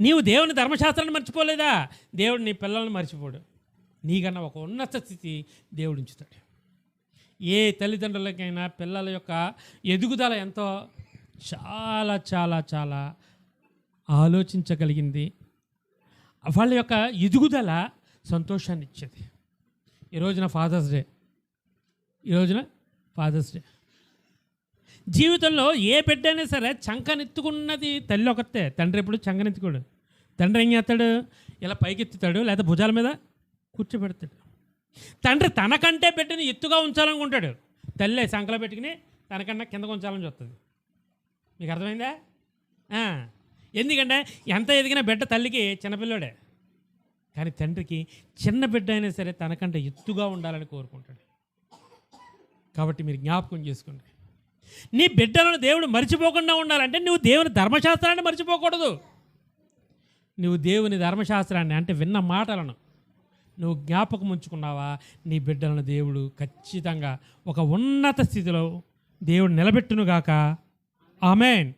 నీవు దేవుని ధర్మశాస్త్రాన్ని మర్చిపోలేదా? దేవుడు నీ పిల్లల్ని మర్చిపోడు. నీకన్నా ఒక ఉన్నత స్థితి దేవుడు ఉంచుతాడు. ఏ తల్లిదండ్రులకైనా పిల్లల యొక్క ఎదుగుదల ఎంతో చాలా చాలా చాలా ఆలోచించగలిగింది. వాళ్ళ యొక్క ఎదుగుదల సంతోషాన్ని ఇచ్చేది. ఈ రోజున ఫాదర్స్ డే ఈ రోజున ఫాదర్స్ డే జీవితంలో ఏ బిడ్డ అయినా సరే చంకనెత్తుకున్నది తల్లి ఒకతే. తండ్రి ఎప్పుడు చంకనెత్తుకోడు. తండ్రి ఏం చేస్తాడు? ఇలా పైకెత్తుతాడు లేదా భుజాల మీద కూర్చోబెడతాడు. తండ్రి తనకంటే బిడ్డని ఎత్తుగా ఉంచాలనుకుంటాడు. తల్లి సంకలో పెట్టుకుని తనకన్నా కిందకు ఉంచాలని చూస్తుంది. మీకు అర్థమైందా? ఎందుకంటే ఎంత ఎదిగిన బిడ్డ తల్లికి చిన్నపిల్లోడే. కానీ తండ్రికి చిన్న బిడ్డ అయినా సరే తనకంటే ఎత్తుగా ఉండాలని కోరుకుంటాడు. కాబట్టి మీరు జ్ఞాపకం చేసుకోండి. నీ బిడ్డలను దేవుడు మర్చిపోకుండా ఉండాలంటే నువ్వు దేవుని ధర్మశాస్త్రాన్ని మర్చిపోకూడదు. నువ్వు దేవుని ధర్మశాస్త్రాన్ని అంటే విన్న మాటలను నువ్వు జ్ఞాపకం ఉంచుకున్నావా? నీ బిడ్డలను దేవుడు ఖచ్చితంగా ఒక ఉన్నత స్థితిలో దేవుడు నిలబెట్టునుగాక. ఆమెన్.